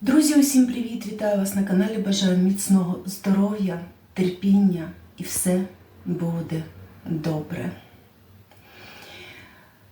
Друзі, усім привіт! Вітаю вас на каналі. Бажаю міцного здоров'я, терпіння і все буде добре.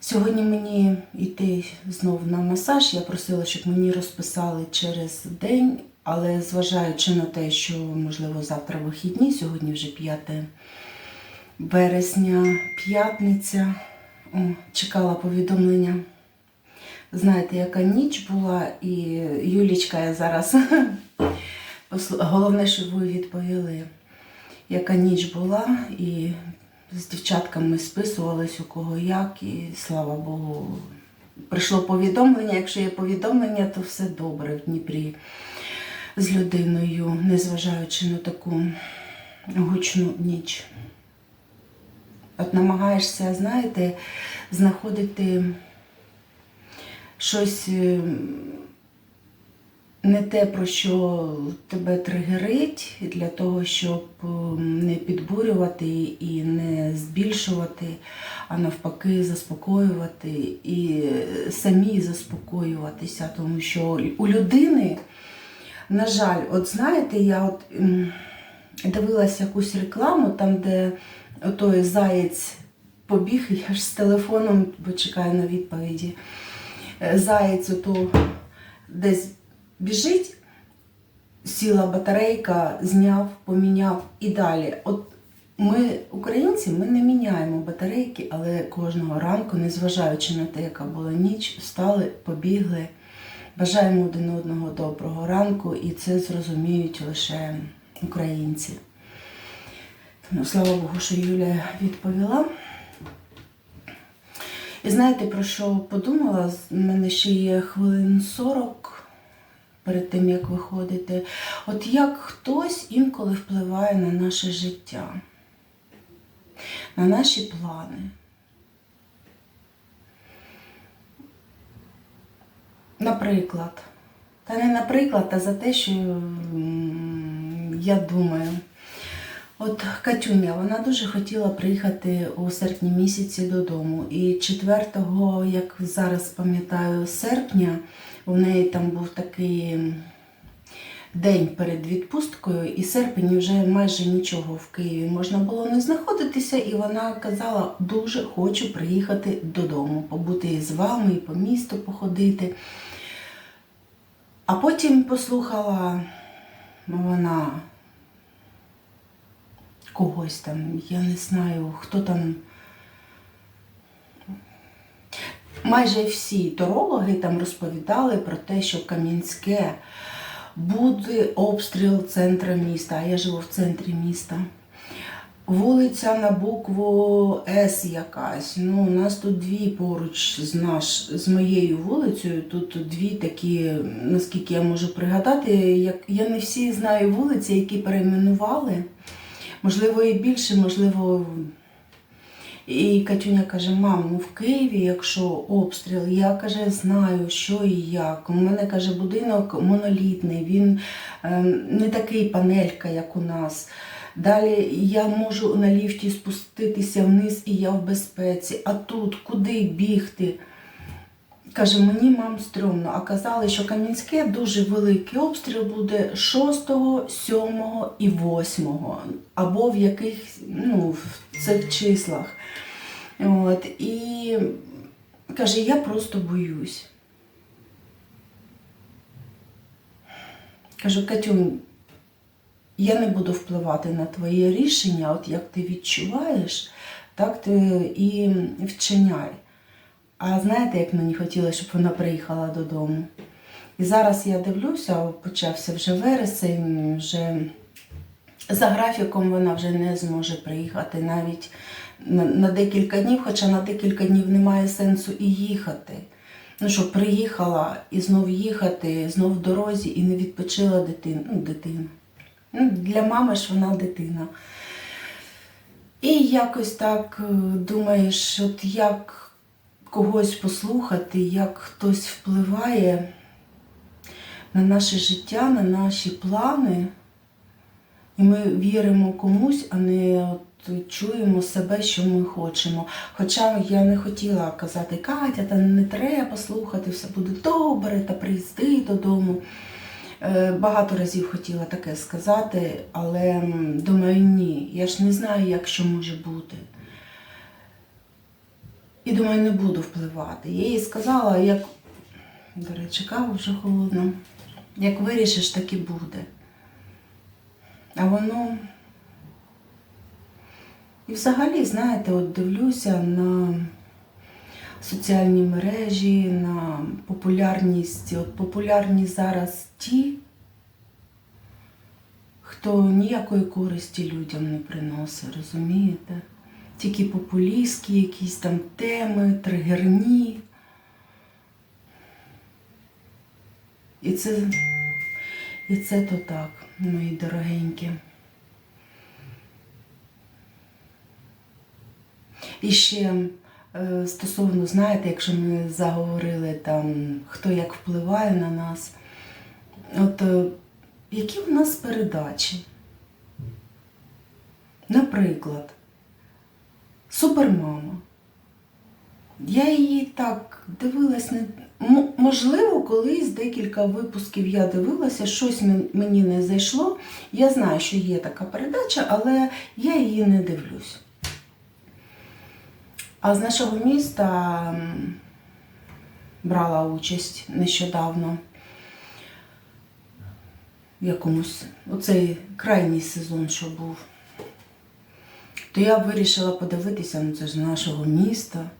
Сьогодні мені йти знову на масаж. Я просила, щоб мені розписали через день, але зважаючи на те, що, можливо, завтра вихідні, сьогодні вже 5 березня, п'ятниця. Чекала повідомлення. Знаєте, яка ніч була, і Юлічка, я зараз головне, щоб ви відповіли, яка ніч була, і з дівчатками списувались у кого як, і слава Богу, прийшло повідомлення. Якщо є повідомлення, то все добре в Дніпрі з людиною, незважаючи на таку гучну ніч. От намагаєшся, знаєте, знаходити щось е, не те, про що тебе тригерить, для того, щоб е, не підбурювати і не збільшувати, а навпаки, заспокоювати і самі заспокоюватися, тому що у людини, на жаль, от знаєте, я от дивилася якусь рекламу, там, де той заєць побіг, я ж з телефоном, чекаю на відповіді заєць ото десь біжить, сіла батарейка, зняв, поміняв і далі. От ми, українці, ми не міняємо батарейки, але кожного ранку, незважаючи на те, яка була ніч, встали, побігли. Бажаємо один одного доброго ранку, і це зрозуміють лише українці. Ну, слава Богу, що Юля відповіла. І знаєте, про що подумала? У мене ще є хвилин 40 перед тим, як виходити. От як хтось інколи впливає на наше життя, на наші плани. Наприклад, та не наприклад, а за те, що я думаю. От Катюня, вона дуже хотіла приїхати у серпні місяці додому. І 4, як зараз пам'ятаю, серпня у неї там був такий день перед відпусткою, і серпень вже майже нічого в Києві можна було не знаходитися. І вона казала, дуже хочу приїхати додому, побути із вами, і по місту походити. А потім послухала вона когось там, я не знаю, хто там. Майже всі турологи там розповідали про те, що Кам'янське буде обстріл центра міста, а я живу в центрі міста. Вулиця на букву С якась. Ну, у нас тут дві поруч з наш, з моєю вулицею. Тут дві такі, наскільки я можу пригадати, як я не всі знаю вулиці, які перейменували. Можливо, і більше, можливо. І Катюня каже: мам, ну в Києві, якщо обстріл, я каже, знаю, що і як. У мене каже, будинок монолітний, він ем, не такий панелька, як у нас. Далі я можу на ліфті спуститися вниз і я в безпеці. А тут куди бігти? Каже, мені мам стрьомно, а казали, що Кам'янське дуже великий обстріл буде 6, 7 і 8, або в яких ну, в цих числах. От, і каже, я просто боюсь. Кажу, Катюнь, я не буду впливати на твоє рішення, от як ти відчуваєш, так ти і вчиняй. А знаєте, як мені хотілося, щоб вона приїхала додому. І зараз я дивлюся, почався вже вересень, вже за графіком вона вже не зможе приїхати навіть на, декілька днів, хоча на декілька днів немає сенсу і їхати. Ну що, приїхала і знов їхати, знов в дорозі і не відпочила дитину. Ну, дитина. Ну, для мами ж вона дитина. І якось так е, думаєш, от як когось послухати, як хтось впливає на наше життя, на наші плани. І ми віримо комусь, а не от чуємо себе, що ми хочемо. Хоча я не хотіла казати, Катя, та не треба слухати, все буде добре, та приїзди додому. Е, Багато разів хотіла таке сказати, але думаю, ні, я ж не знаю, як що може бути. І думаю, не буду впливати. Я їй сказала, як, до речі, кава вже холодна. Як вирішиш, так і буде. А воно. І взагалі, знаєте, от дивлюся на соціальні мережі, на популярність. От популярні зараз ті, хто ніякої користі людям не приносить, розумієте? Тільки популістські якісь там теми, тригерні. І це, і це то так, мої дорогенькі. І ще е, стосовно, знаєте, якщо ми заговорили там, хто як впливає на нас, от е, які в нас передачі? Наприклад, Супермама. Я її так дивилась, не... Можливо, колись декілька випусків я дивилася, щось мені не зайшло. Я знаю, що є така передача, але я її не дивлюсь. А з нашого міста брала участь нещодавно в якомусь оцей крайній сезон, що був. То я вирішила подивитися, ну це ж нашого міста.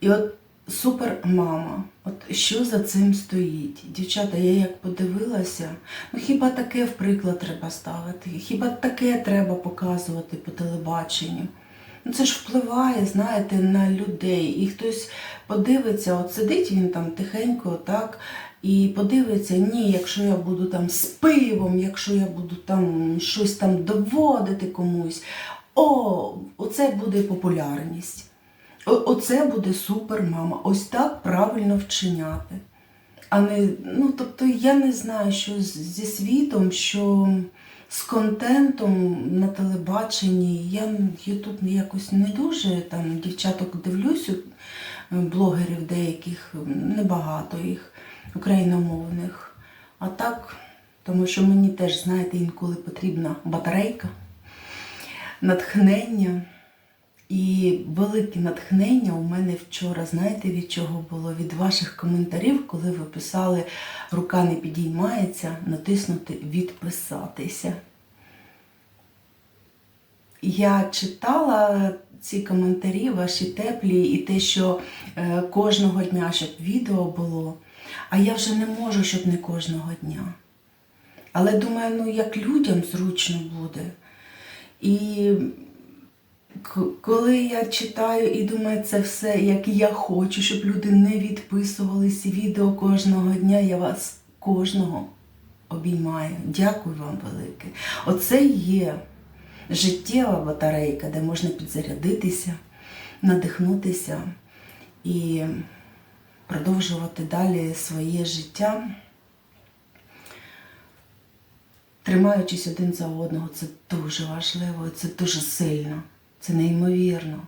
І от супер мама, от що за цим стоїть? Дівчата, я як подивилася, ну хіба таке в приклад треба ставити? Хіба таке треба показувати по телебаченню? Ну це ж впливає, знаєте, на людей. І хтось подивиться, от сидить він там тихенько, так, і подивиться, ні, якщо я буду там з пивом, якщо я буду там щось там доводити комусь, о, оце буде популярність. Оце буде супер мама. Ось так правильно вчиняти. А не, ну, тобто я не знаю, що зі світом, що з контентом на телебаченні. Я Ютуб якось не дуже там дівчаток дивлюсь, блогерів деяких, небагато їх, україномовних. А так, тому що мені теж, знаєте, інколи потрібна батарейка, натхнення. І велике натхнення у мене вчора, знаєте, від чого було? Від ваших коментарів, коли ви писали рука не підіймається, натиснути відписатися. Я читала ці коментарі, ваші теплі, і те, що е, кожного дня, щоб відео було. А я вже не можу, щоб не кожного дня. Але думаю, ну як людям зручно буде. І коли я читаю і думаю, це все, як я хочу, щоб люди не відписувалися відео кожного дня, я вас кожного обіймаю. Дякую вам велике. Оце є життєва батарейка, де можна підзарядитися, надихнутися і продовжувати далі своє життя. Тримаючись один за одного, це дуже важливо, це дуже сильно, це неймовірно.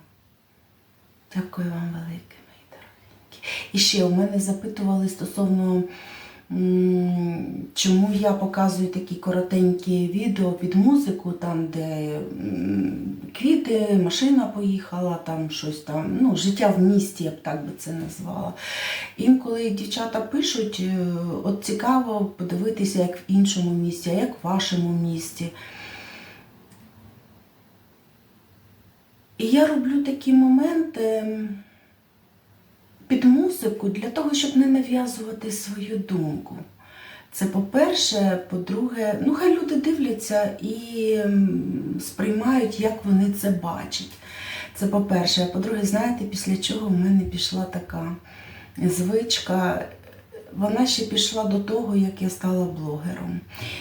Дякую вам велике, мої дорогенькі. І ще у мене запитували стосовно, чому я показую такі коротенькі відео під музику, там, де квіти, машина поїхала, там щось там, ну, життя в місті, я б так би це назвала. Інколи дівчата пишуть, е, от цікаво подивитися, як в іншому місті, як в вашому місті. І я роблю такі моменти під музику для того, щоб не нав'язувати свою думку. Це по-перше, по-друге, ну хай люди дивляться і сприймають, як вони це бачать. Це по-перше. А по-друге, знаєте, після чого в мене пішла така звичка. Вона ще пішла до того, як я стала блогером.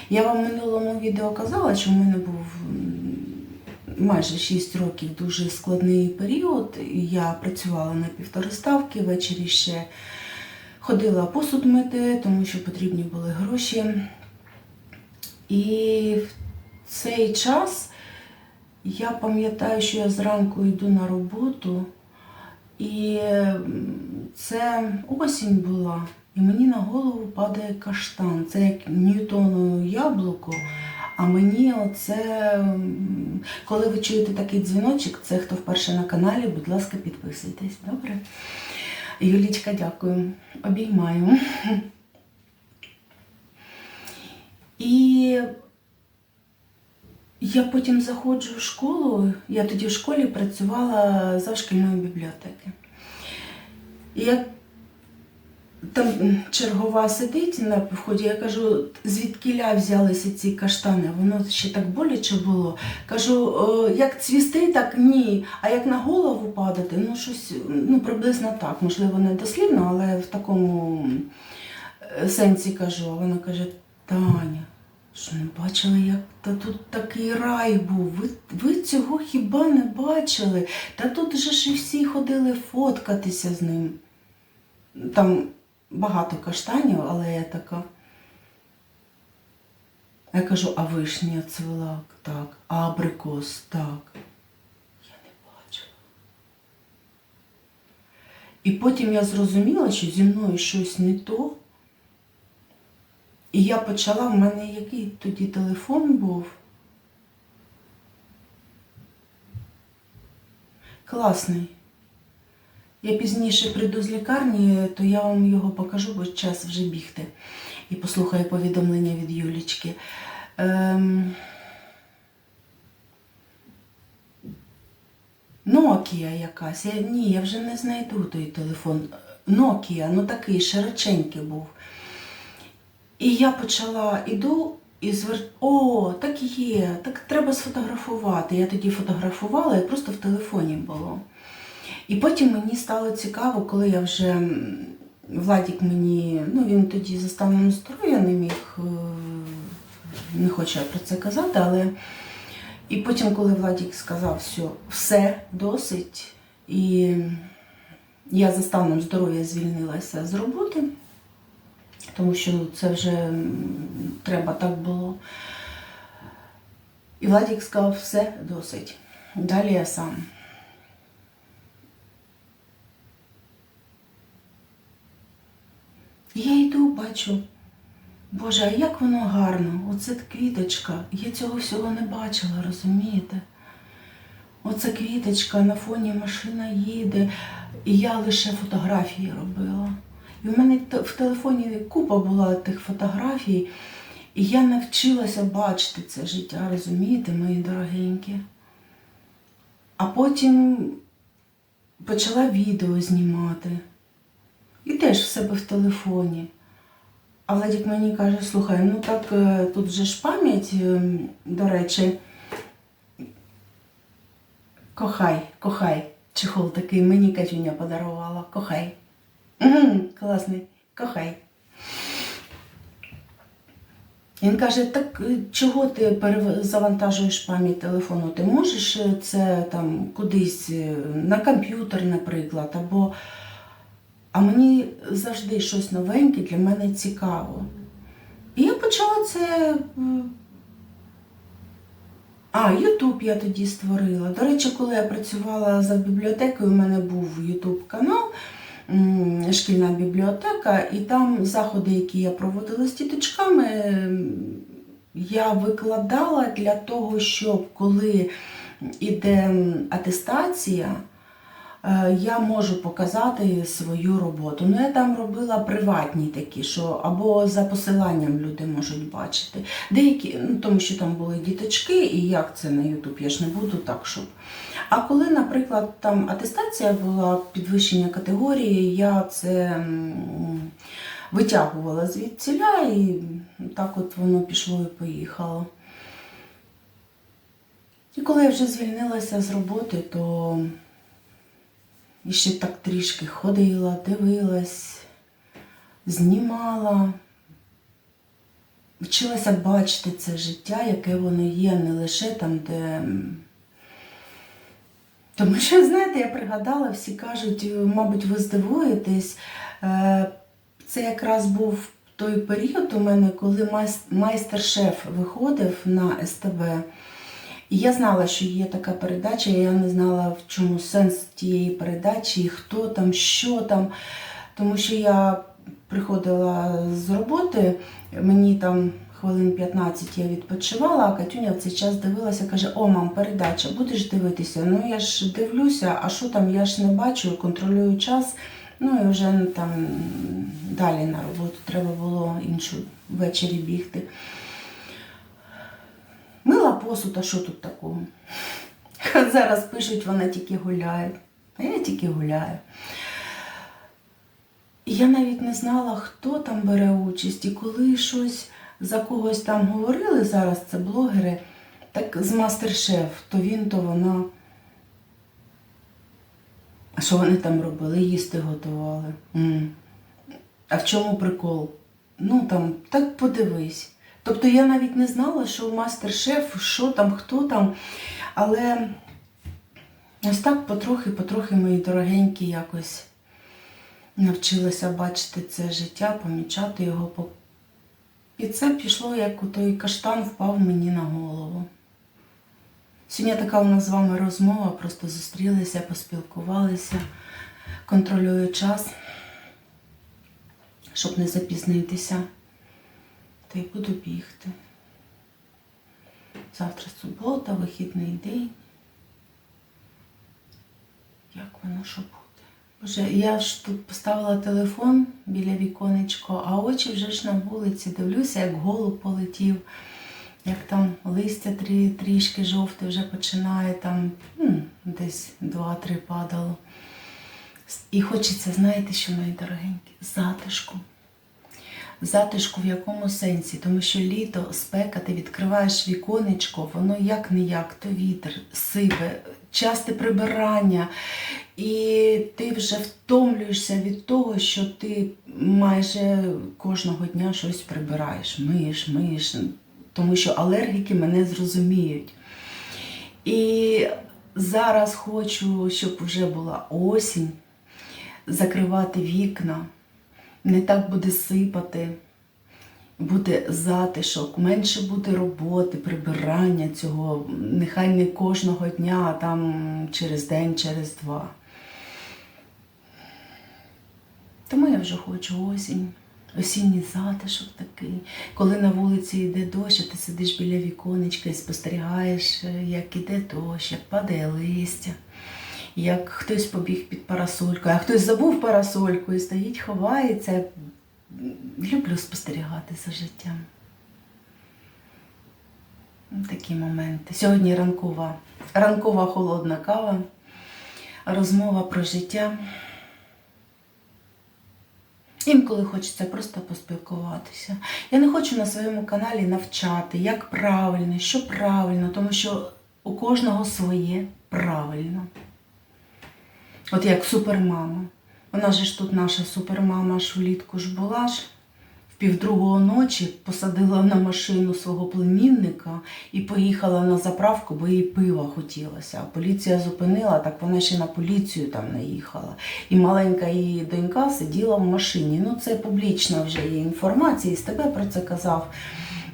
Я вам в минулому відео казала, що в мене був майже 6 років дуже складний період. Я працювала на півтори ставки, ввечері ще ходила посуд мити, тому що потрібні були гроші. І в цей час я пам'ятаю, що я зранку йду на роботу, і це осінь була. і мені на голову падає каштан. Це як Ньютонове яблуко. А мені оце, коли ви чуєте такий дзвіночок, це хто вперше на каналі, будь ласка, підписуйтесь, добре? Юлічка, дякую. Обіймаю. І я потім заходжу в школу, я тоді в школі працювала за шкільної бібліотеки. І я там чергова сидить на вході, я кажу, звідкіля взялися ці каштани, воно ще так боляче було. Кажу, як цвісти, так ні. А як на голову падати, ну щось ну, приблизно так, можливо, не дослівно, але в такому е, сенсі кажу. Вона каже, Таня, що не бачили, як та тут такий рай був. Ви, ви цього хіба не бачили? Та тут же ж і всі ходили фоткатися з ним. Там багато каштанів, але я така. Я кажу, а вишня цвіла так, а абрикос так. Я не бачила. І потім я зрозуміла, що зі мною щось не то. І я почала, в мене який тоді телефон був. Класний. Я пізніше прийду з лікарні, то я вам його покажу, бо час вже бігти. І послухаю повідомлення від Юлічки. Ем... Nokia якась. Я, ні, я вже не знайду той телефон. Nokia, ну такий широченький був. І я почала іду і звер... О, так є, так треба сфотографувати. Я тоді фотографувала і просто в телефоні було. І потім мені стало цікаво, коли я вже Владік мені, ну він тоді за станом здоров'я не міг, е, не хочу я про це казати, але і потім, коли Владік сказав, що все досить, і я за станом здоров'я звільнилася з роботи, тому що ну, це вже треба так було. І Владік сказав, все досить. Далі я сам. Я йду, бачу, Боже, а як воно гарно, оце квіточка. Я цього всього не бачила, розумієте? Оце квіточка, на фоні машина їде, і я лише фотографії робила. І в мене в телефоні купа була тих фотографій, і я навчилася бачити це життя, розумієте, мої дорогенькі. А потім почала відео знімати. І теж в себе в телефоні. А Владик мені каже, слухай, ну так е, тут же ж пам'ять, е, до речі, кохай, кохай. Чехол такий мені Катюня подарувала. Кохай. Угу, класний, кохай. Він каже, так е, чого ти перезавантажуєш пам'ять телефону? Ти можеш це там кудись на комп'ютер, наприклад, або. А мені завжди щось новеньке для мене цікаво. І я почала це. А, Ютуб я тоді створила. До речі, коли я працювала за бібліотекою, у мене був Ютуб канал, шкільна бібліотека, і там заходи, які я проводила з діточками, я викладала для того, щоб коли іде атестація, е, я можу показати свою роботу. Ну, я там робила приватні такі, що або за посиланням люди можуть бачити. Деякі, ну тому що там були діточки, і як це на Ютуб, я ж не буду так, щоб. А коли, наприклад, там атестація була підвищення категорії, я це витягувала звідціля і так от воно пішло і поїхало. І коли я вже звільнилася з роботи, то і ще так трішки ходила, дивилась, знімала, вчилася бачити це життя, яке воно є, не лише там, де. Тому що, знаєте, я пригадала, всі кажуть, мабуть, ви здивуєтесь. е, Це якраз був той період у мене, коли майстер-шеф виходив на СТБ. І я знала, що є така передача, я не знала, в чому сенс тієї передачі, хто там, що там. Тому що я приходила з роботи, мені там хвилин 15 я відпочивала, а Катюня в цей час дивилася, каже: О, мам, передача, будеш дивитися? Ну я ж дивлюся, а що там, я ж не бачу, контролюю час. Ну і вже ну, там далі на роботу треба було іншу ввечері бігти. Посуд, а що тут такого? Зараз пишуть, вона тільки гуляє. А я тільки гуляю. Я навіть не знала, хто там бере участь, і коли щось за когось там говорили, зараз це блогери, так з мастер-шеф, то він, то вона. А що вони там робили? Їсти готували. м А в чому прикол? Ну там, так подивись. Тобто я навіть не знала, що мастер-шеф, що там, хто там. Але ось так потрохи-потрохи мої дорогенькі якось навчилася бачити це життя, помічати його. І це пішло, як той каштан впав мені на голову. Сьогодні така у нас з вами розмова, просто зустрілися, поспілкувалися, контролюю час, щоб не запізнитися. Та й буду бігти. Завтра субота, вихідний день. Як воно що буде? Боже, я ж тут поставила телефон біля віконечко, а очі вже ж на вулиці. Дивлюся, як голуб полетів, як там листя трі, трішки жовте вже починає, там м, десь два-три падало. І хочеться, знаєте, що мої дорогенькі, затишку. Затишку в якому сенсі? Тому що літо, спека, ти відкриваєш віконечко, воно як не як, то вітер, сиве, часте прибирання, і ти вже втомлюєшся від того, що ти майже кожного дня щось прибираєш, миєш, миєш, тому що алергіки мене зрозуміють. І зараз хочу, щоб вже була осінь, закривати вікна не так буде сипати, буде затишок, менше буде роботи, прибирання цього, нехай не кожного дня, а там через день, через два. Тому я вже хочу осінь. Осінній затишок такий, коли на вулиці йде дощ, а ти сидиш біля віконечка і спостерігаєш, е, як іде дощ, як падає листя як хтось побіг під парасолькою, а хтось забув парасольку і стоїть, ховається. Люблю спостерігати за життям. Такі моменти. Сьогодні ранкова, ранкова холодна кава, розмова про життя. Інколи хочеться просто поспілкуватися. Я не хочу на своєму каналі навчати, як правильно, що правильно, тому що у кожного своє правильно. От як супермама. Вона же ж тут наша супермама ж влітку ж була ж. В півдругого ночі посадила на машину свого племінника і поїхала на заправку, бо їй пива хотілося. А поліція зупинила, так вона ще на поліцію там не їхала. І маленька її донька сиділа в машині. Ну, це публічна вже є інформація, і з тебе про це казав.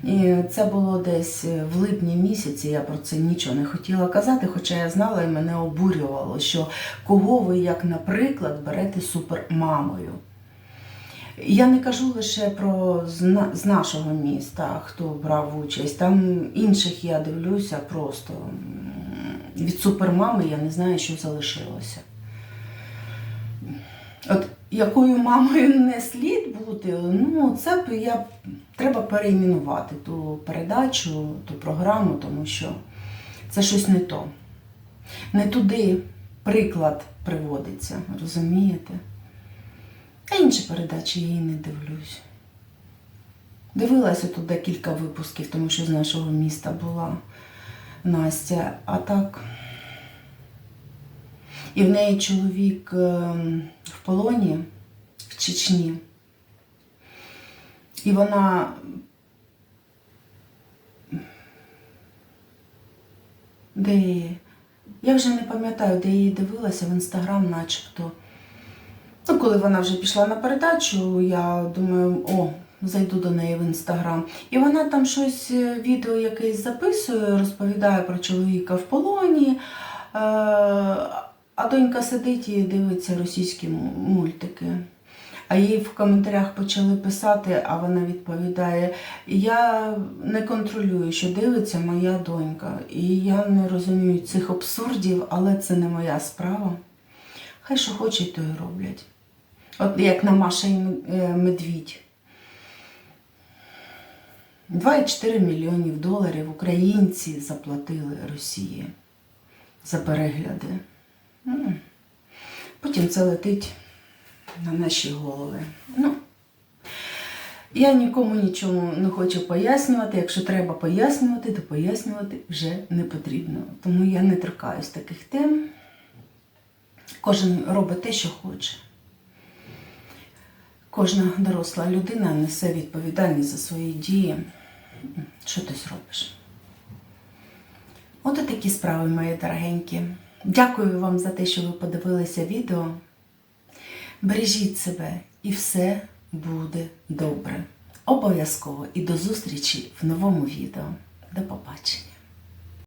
І це було десь в липні місяці. Я про це нічого не хотіла казати, хоча я знала і мене обурювало, що кого ви, як, наприклад, берете супермамою. Я не кажу лише про з нашого міста, хто брав участь. Там інших я дивлюся просто від супермами я не знаю, що залишилося. От якою мамою не слід бути, ну це б я треба переіменувати ту передачу, ту програму, тому що це щось не то. Не туди приклад приводиться, розумієте? А інші передачі я і не дивлюсь. Дивилася тут декілька випусків, тому що з нашого міста була Настя, а так. І в неї чоловік ем, в полоні в Чечні. І вона де її? Я вже не пам'ятаю, де її дивилася в інстаграм, начебто. Ну, коли вона вже пішла на передачу, я думаю, о, зайду до неї в інстаграм. І вона там щось, е, відео якесь записує, розповідає про чоловіка в полоні. Е, а донька сидить і дивиться російські мультики. А їй в коментарях почали писати, а вона відповідає: Я не контролюю, що дивиться моя донька. І я не розумію цих абсурдів, але це не моя справа. Хай що хочуть, то і роблять. От як на Маша е, Медвідь. 2,4 мільйонів доларів українці заплатили Росії за перегляди. Потім це летить на наші голови. Ну, я нікому нічому не хочу пояснювати. Якщо треба пояснювати, то пояснювати вже не потрібно. Тому я не торкаюсь таких тем. Кожен робить те, що хоче. Кожна доросла людина несе відповідальність за свої дії. Що ти зробиш? От такі справи, мої дорогенькі. Дякую вам за те, що ви подивилися відео. Бережіть себе і все буде добре. Обов'язково і до зустрічі в новому відео. До побачення!